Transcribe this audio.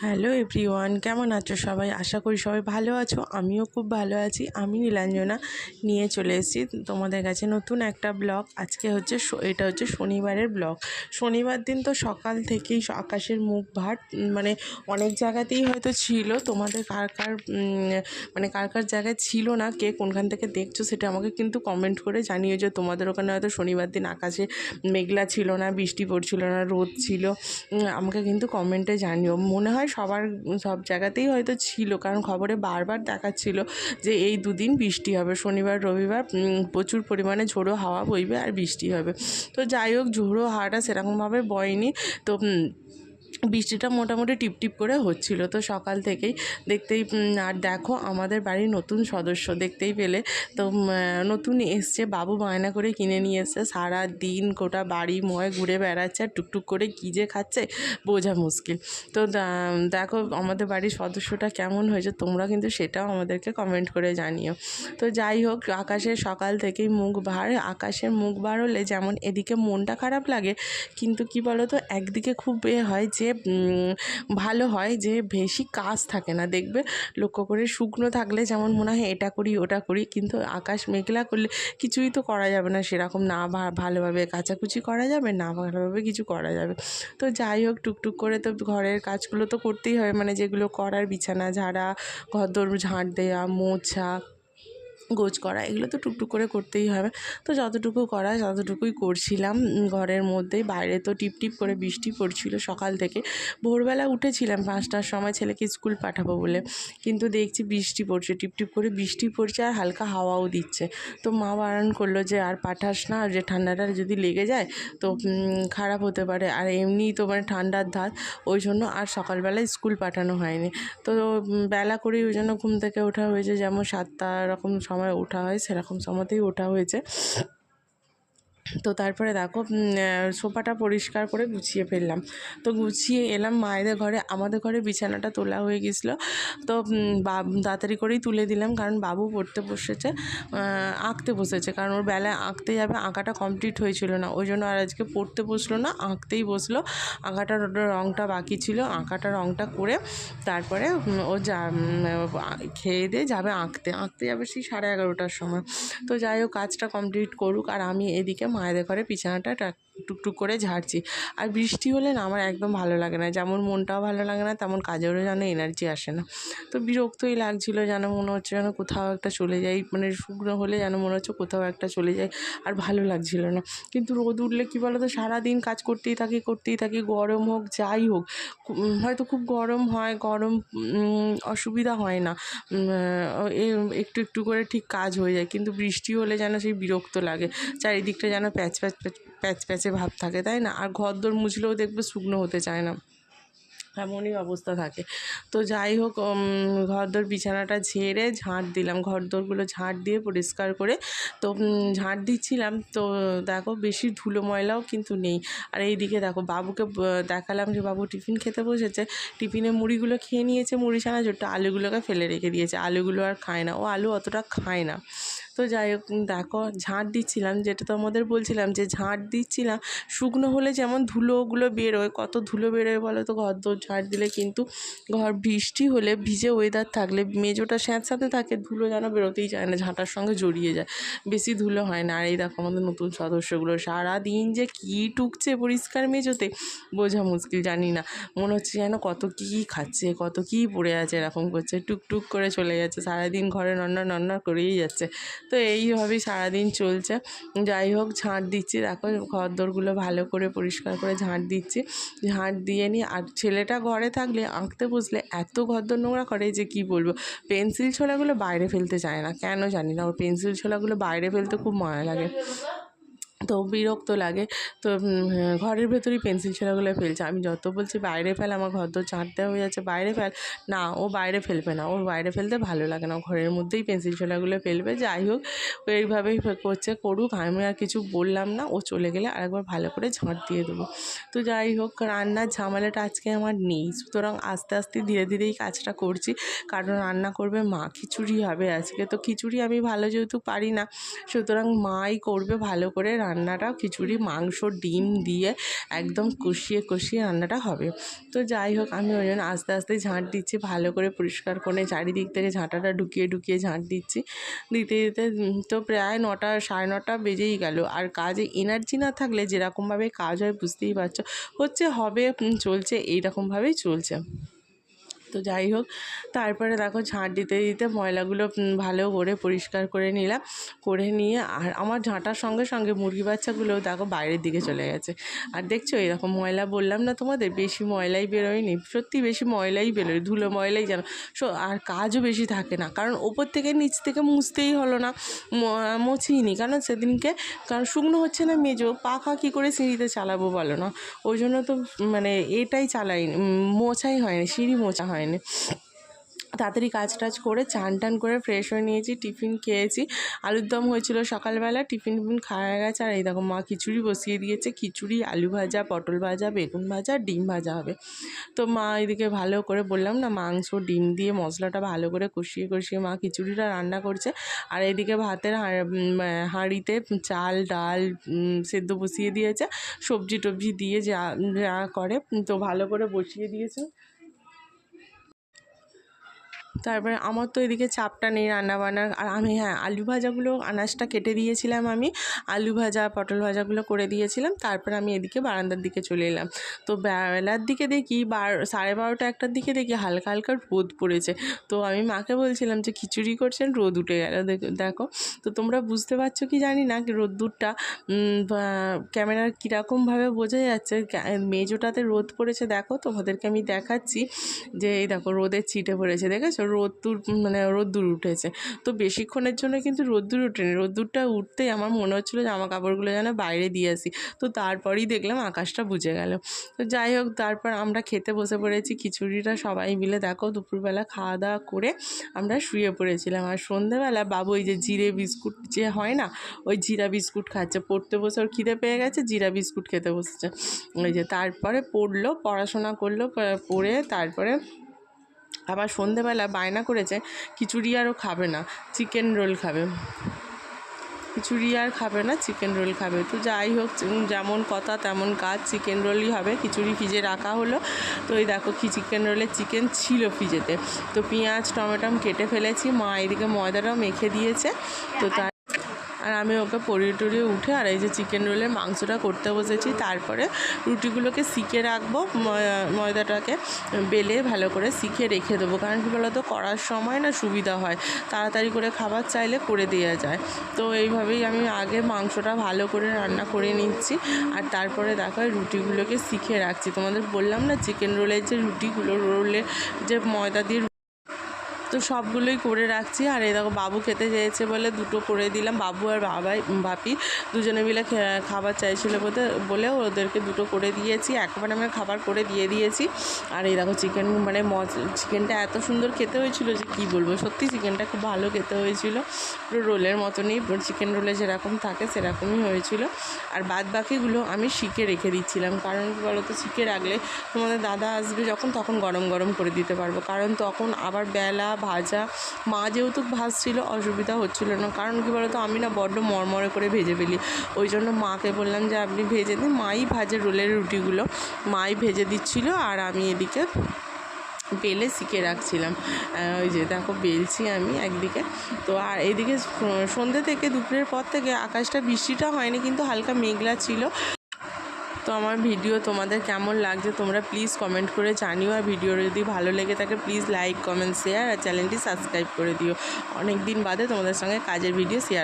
Hello everyone, কেমন আছো সবাই? আশা করি সবাই ভালো আছো, আমিও খুব ভালো আছি। আমি নীলাঞ্জনা নিয়ে চলে এসেছি তোমাদের কাছে নতুন একটা ব্লগ। আজকে হচ্ছে এটা হচ্ছে শনিবারের ব্লগ। শনিবার দিন তো সকাল থেকেই আকাশের মুখ ভাট মানে অনেক জায়গাতেই হয়তো ছিল। তোমাদের কার কার মানে কার কার জায়গায় ছিল না, কে কোনখান থেকে দেখছ সেটা আমাকে কিন্তু কমেন্ট করে জানিও যে তোমাদের ওখানে হয়তো শনিবার দিন আকাশে মেঘলা ছিল না, বৃষ্টি পড়ছিল না, রোদ ছিল। আমাকে কিন্তু কমেন্টে জানিও। মনে হয় সবার সব জায়গাতেই হয়তো ছিল। কারণ খবরে বারবার দেখাচ্ছিল যে এই দুদিন বৃষ্টি হবে। শনিবার, রবিবার প্রচুর পরিমাণে ঝোড়ো হাওয়া বইবে আর বৃষ্টি হবে। তো যাই হোক, ঝোড়ো হাওয়াটা সেরকমভাবে বয়নি তো বৃষ্টিটা মোটামুটি টিপটিপ করে হচ্ছিল। তো সকাল থেকেই দেখতেই আর দেখো আমাদের বাড়ির নতুন সদস্য দেখতেই পেলে। তো নতুন এসছে, বাবু বায়না করে কিনে নিয়ে এসছে। সারা দিন গোটা বাড়ি ময় ঘুরে বেড়াচ্ছে, আর টুকটুক করে কী যে খাচ্ছে বোঝা মুশকিল। তো দেখো আমাদের বাড়ির সদস্যটা কেমন হয়েছে, তোমরা কিন্তু সেটাও আমাদেরকে কমেন্ট করে জানিও। তো যাই হোক, আকাশের সকাল থেকেই মুখ বার আকাশের মুখ বার হলে যেমন এদিকে মনটা খারাপ লাগে, কিন্তু কি বলো তো একদিকে খুব এ হয় যে ভালো হয় যে বেশি কাজ থাকে না। দেখবে লক্ষ্য করে শুকনো থাকলে যেমন মনে হয় এটা করি, ওটা করি, কিন্তু আকাশ মেঘলা করলে কিছুই তো করা যাবে না। সেরকম না ভালোভাবে কাচাকুচি করা যাবে, না ভালোভাবে কিছু করা যাবে। তো যাই হোক, টুকটুক করে তো ঘরের কাজগুলো তো করতেই হবে মানে যেগুলো করার বিছানা, ঝাড়া, ঘর ঝাঁট দেওয়া, মোছা গোছ করা, এগুলো তো টুকটুক করে করতেই হবে। তো যতটুকু করা ততটুকুই করছিলাম। ঘরের মধ্যে বাইরে তো টিপ টিপ করে বৃষ্টি পড়ছিল সকাল থেকে। ভোরবেলা উঠেছিলাম পাঁচটার সময় ছেলেকে স্কুল পাঠাবো বলে। কিন্তু দেখছি বৃষ্টি পড়ছে, টিপ টিপ করে বৃষ্টি পড়ছে আর হালকা হাওয়াও দিচ্ছে। তো মা বারণ করল যে, আর পাঠাস না যে ঠান্ডাটা যদি লেগে যায়, তো খারাপ হতে পারে। আর এমনিই তো মানে ঠান্ডার ধাত ওই জন্য আর সকালবেলায় স্কুল পাঠানো হয়নি। তো বেলা করেই ওই জন্য ঘুম থেকে ওঠা হয়েছে যেমন সাতটা, এরকম সময় ওঠা হয় সেরকম সময়তেই ওঠা হয়েছে। তো তারপরে দেখো সোফাটা পরিষ্কার করে গুছিয়ে ফেললাম। তো গুছিয়ে এলাম মায়েদের ঘরে। আমাদের ঘরে বিছানাটা তোলা হয়ে গেছিল। তো তাড়াতাড়ি করেই তুলে দিলাম কারণ বাবু পড়তে বসেছে আঁকতে বসেছে। কারণ ওর বেলায় আঁকতে যাবে, আঁকাটা কমপ্লিট হয়েছিল না। ওই জন্য আর আজকে পড়তে বসল না, আঁকতেই বসল। আঁকাটার রঙটা বাকি ছিল। আঁকাটা রঙটা করে তারপরে ও যা খেয়ে দিয়ে যাবে আঁকতে। আঁকতে যাবে সেই সাড়ে এগারোটার সময়। তো যাই হোক, কাজটা কমপ্লিট করুক। আর আমি এদিকে মায়েদের ঘরে বিছানাটা টুকটুক করে ঝাড়ছি। আর বৃষ্টি হলে না আমার একদম ভালো লাগে না। যেমন মনটাও ভালো লাগে না, তেমন কাজেরও যেন এনার্জি আসে না। তো বিরক্তই লাগছিল যেন মনে হচ্ছে যেন কোথাও একটা চলে যাই মানে শুকনো হলে যেন মনে হচ্ছে কোথাও একটা চলে যাই, আর ভালো লাগছিল না। কিন্তু রোদ উঠলে কী বলো তো সারাদিন কাজ করতেই থাকি করতেই থাকি, গরম হোক, যাই হোক হয়তো খুব গরম হয়, গরম অসুবিধা হয় না। একটু একটু করে ঠিক কাজ হয়ে যায়, কিন্তু বৃষ্টি হলে যেন সেই বিরক্ত লাগে। চারিদিকটা যেন প্যাচ প্যাচ প্যাচ প্যাচ প্যাচে ভাব থাকে, তাই না? আর ঘর দোর মুছলেও দেখবে শুকনো হতে চায় না। এমনই অবস্থা থাকে। তো যাই হোক ঘর দোর বিছানাটা ঝেড়ে ঝাঁট দিলাম। ঘর দোরগুলো ঝাঁট দিয়ে পরিষ্কার করে, তো ঝাঁট দিচ্ছিলাম। তো দেখো, বেশি ধুলো ময়লাও কিন্তু নেই। আর এইদিকে দেখো, বাবুকে দেখালাম যে বাবু টিফিন খেতে বসেছে। টিফিনে মুড়িগুলো খেয়ে নিয়েছে মুড়ি ছানা ছোট্ট আলুগুলোকে ফেলে রেখে দিয়েছে। আলুগুলো আর খায় না। ও আলু অতটা খায় না। তো যাই হোক দেখো, ঝাঁট দিচ্ছিলাম, যেটা তো আমাদের বলছিলাম যে ঝাঁট দিচ্ছিলাম। শুকনো হলে যেমন ধুলোগুলো বেরোয়, কত ধুলো বেরোয় বলো তো, ঘর দোর ঝাঁট দিলে কিন্তু ঘর বৃষ্টি হলে ভিজে ওয়েদার থাকলে মেজোটা স্যাঁতস্যাঁতে থাকে, ধুলো যেন বেরোতেই চায় না, ঝাঁটার সঙ্গে জড়িয়ে যায়। বেশি ধুলো হয় না। আর এই দেখো আমাদের নতুন সদস্যগুলো সারা দিন যে কী টুকছে পরিষ্কার মেজোতে বোঝা মুশকিল, জানি না। মনে হচ্ছে যেন কত কী খাচ্ছে, কত কী পড়ে আছে, এরকম করছে, টুকটুক করে চলে যাচ্ছে, সারাদিন ঘরে নন্না নন্না করেই যাচ্ছে। তো এইভাবেই সারাদিন চলছে। যাই হোক, ঝাঁট দিচ্ছি। দেখো ঘর দোরগুলো ভালো করে পরিষ্কার করে ঝাঁট দিচ্ছি। ঝাঁট দিয়ে নিই আর ছেলেটা ঘরে থাকলে আঁকতে বসলে এত ঘরদোর নোংরা করে যে কি বলব? পেন্সিল ছোলাগুলো বাইরে ফেলতে চায় না। কেন জানি না, ওর পেন্সিল ছোলাগুলো বাইরে ফেলতে খুব মায়া লাগে। তো বিরক্ত লাগে। তো ঘরের ভেতরেই পেন্সিল ছেঁড়াগুলো ফেলছে। আমি যত বলছি, বাইরে ফেল, আমার ঘর তো চাঁদতে হয়ে যাচ্ছে, বাইরে ফেল। না, ও বাইরে ফেলবে না। ওর বাইরে ফেলতে ভালো লাগে না। ঘরের মধ্যেই পেন্সিল ছেঁড়াগুলো ফেলবে। যাই হোক এইভাবেই করছে, করুক। আমি আর কিছু বললাম না। ও চলে গেলে আরেকবার ভালো করে ঝাঁট দিয়ে দেবো। তো যাই হোক, রান্নার ঝামেলাটা আজকে আমার নেই। সুতরাং আস্তে আস্তে ধীরে ধীরেই কাজটা করছি। কারণ রান্না করবে মা, খিচুড়ি হবে আজকে। তো খিচুড়ি আমি ভালো যেহেতু পারি না, সুতরাং মাই করবে ভালো করে রান্না। রান্নাটা খিচুড়ি, মাংস, ডিম দিয়ে একদম কষিয়ে কষিয়ে রান্নাটা হবে। তো যাই হোক, আমি ওই জন্য আস্তে আস্তে ঝাঁট দিচ্ছি, ভালো করে পরিষ্কার করে চারিদিক থেকে ঝাঁটাটা ঢুকিয়ে ঢুকিয়ে ঝাঁট দিচ্ছি। দিতে দিতে তো প্রায় নটা, সাড়ে নটা বেজেই গেল। আর কাজে এনার্জি না থাকলে যেরকমভাবে কাজ হয় বুঝতেই পারছ, হচ্ছে হবে চলছে, এইরকমভাবেই চলছে। তো যাই হোক তারপরে দেখো ঝাঁট দিতে দিতে ময়লাগুলো ভালো করে পরিষ্কার করে নিলাম। করে নিয়ে আর আমার ঝাঁটার সঙ্গে সঙ্গে মুরগি বাচ্চাগুলোও দেখো বাইরের দিকে চলে গেছে। আর দেখছ এরকম ময়লা বললাম না তোমাদের বেশি ময়লাই বেরোয়নি সত্যি বেশি ময়লাই বেরোয় ধুলো ময়লাই যেন সো আর কাজও বেশি থাকে না। কারণ ওপর থেকে নিচ থেকে মুছতেই হলো না মুছিনি কারণ সেদিনকে কারণ শুকনো হচ্ছে না মেজো পাখা কী করে সিঁড়িতে চালাবো বলো না? ওই জন্য তো মানে এটাই চালাইনি উম, মোছাই হয়নি সিঁড়ি মোছা হয়নি তাড়াতাড়ি কাজ টাজ করে চান টান করে ফ্রেশ হয়ে নিয়েছি, টিফিন খেয়েছি। আলুর দম হয়েছিল সকালবেলা, টিফিন টিফিন খাওয়া গেছে। আর এই দেখো, মা খিচুড়ি বসিয়ে দিয়েছে। খিচুড়ি, আলু ভাজা, পটল ভাজা, বেগুন ভাজা, ডিম ভাজা হবে। তো মা এদিকে ভালো করে বললাম, না, মাংস, ডিম দিয়ে মশলাটা ভালো করে কষিয়ে কষিয়ে মা খিচুড়িটা রান্না করছে। আর এদিকে ভাতের হাঁড়িতে চাল, ডাল সেদ্ধ বসিয়ে দিয়েছে। সবজি টবজি দিয়ে যা যা করে। তো ভালো করে বসিয়ে দিয়েছে। তারপরে আমার তো এদিকে চাপটা নেই রান্না বান্নার আর আমি হ্যাঁ আলু ভাজাগুলো আনাজটা কেটে দিয়েছিলাম আমি। আলু ভাজা, পটল ভাজাগুলো করে দিয়েছিলাম। তারপরে আমি এদিকে বারান্দার দিকে চলে এলাম। তো বেলার দিকে দেখি বার, সাড়ে বারোটা একটার দিকে দেখি হালকা হালকা রোদ পড়েছে। তো আমি মাকে বলছিলাম যে, খিচুড়ি করছেন, রোদ উঠে গেল, দেখো তো তোমরা বুঝতে পারছ কি জানি না কি রোদ্দুরটা ক্যামেরার কীরকমভাবে বোঝা যাচ্ছে। মেজোটাতে রোদ পড়েছে, দেখো, তোমাদেরকে আমি দেখাচ্ছি। যে, এই দেখো, রোদের ছিটে পড়েছে, দেখেছ? রোদ্দুর মানে রোদ্দুর উঠেছে। তো বেশিক্ষণের জন্য কিন্তু রোদ্দুর ওঠেনি। রোদ্দুরটা উঠতেই আমার মনে হচ্ছিল জামা কাপড়গুলো যেন বাইরে দিয়ে আসি। তো তারপরেই দেখলাম আকাশটা বুঝে গেল। তো যাই হোক, তারপর আমরা খেতে বসে পড়েছি। খিচুড়িটা সবাই মিলে দেখো, দুপুরবেলা খাওয়া দাওয়া করে আমরা শুয়ে পড়েছিলাম। আর সন্ধেবেলা বাবু ওই যে জিরে বিস্কুট যে হয় না, ওই জিরা বিস্কুট খাচ্ছে। পড়তে বসে ওর খিদে পেয়ে গেছে, জিরা বিস্কুট খেতে বসেছে। ওই যে তারপরে পড়ল, পড়াশোনা করল, পড়ে তারপরে আবার সন্ধেবেলা বায়না করেছে, খিচুড়ি আরও খাবে না চিকেন রোল খাবে। খিচুড়ি আর খাবে না চিকেন রোল খাবে। তো যাই হোক যেমন কথা তেমন কাজ চিকেন রোলই হবে। খিচুড়ি ফ্রিজে রাখা হলো। তো এই দেখো কি চিকেন রোলে চিকেন ছিল ফ্রিজেতে। তো পেঁয়াজ টমেটম কেটে ফেলেছি। মা এদিকে ময়দাটাও মেখে দিয়েছে। তো তার আর আমি ওকে পরিয়ে টরিয়ে উঠে আর এই যে চিকেন রোলের মাংসটা করতে বসেছি। তারপরে রুটিগুলোকে শিখে রাখব ময়দাটাকে বেলে ভালো করে শিখে রেখে দেবো। কারণ কী বলতো, করার সময় না সুবিধা হয়। তাড়াতাড়ি করে খাবার চাইলে করে দেওয়া যায়। তো এইভাবেই আমি আগে মাংসটা ভালো করে রান্না করে নিচ্ছি। আর তারপরে দেখো রুটিগুলোকে শিখে রাখছি। তোমাদের বললাম না, চিকেন রোলের যে রুটিগুলো রোলের যে ময়দা দিয়ে তো সবগুলোই করে রাখছি। আর এই দেখো, বাবু খেতে চেয়েছে বলে দুটো করে দিলাম। বাবু আর বাবাই ভাপি দুজনে মিলে খাবার চাইছিল বলে ওদেরকে দুটো করে দিয়েছি। একবারে আমরা খাবার করে দিয়ে দিয়েছি। আর এই দেখো চিকেন মানে চিকেনটা এত সুন্দর খেতে হয়েছিল যে কী বলব? সত্যি চিকেনটা খুব ভালো খেতে হয়েছিল। পুরো রোলের মতনই চিকেন রোলে যেরকম থাকে সেরকমই হয়েছিল। আর বাদ বাকিগুলো আমি শিখে রেখে দিচ্ছিলাম। কারণ কী বলো তো শিখে রাখলে তোমাদের দাদা আসবে যখন, তখন গরম গরম করে দিতে পারব। কারণ তখন আবার বেলা ভাজা। মা যেহেতু ভাজছিল, অসুবিধা হচ্ছিল না। কারণ কী বলতো, আমি না বড্ড মরমরে করে ভেজে ফেলি। ওই জন্য মাকে বললাম যে, আপনি ভেজে দিন। মাই ভাজে রোলের রুটিগুলো। মাই ভেজে দিচ্ছিল আর আমি এদিকে বেলে শিখে রাখছিলাম। ওই যে দেখো, বেলছি আমি একদিকে। তো আর এদিকে সন্ধ্যে থেকে দুপুরের পর থেকে আকাশটা বৃষ্টিটা হয়নি, কিন্তু হালকা মেঘলা ছিল। তো আমার ভিডিও তোমাদের কেমন লাগছে তোমরা প্লিজ কমেন্ট করে জানিও। আর ভিডিও যদি ভালো লেগে থাকে প্লিজ লাইক কমেন্ট শেয়ার আর চ্যানেলটি সাবস্ক্রাইব করে দিও। অনেক দিন বাদে তোমাদের সঙ্গে কাজের ভিডিও শেয়ার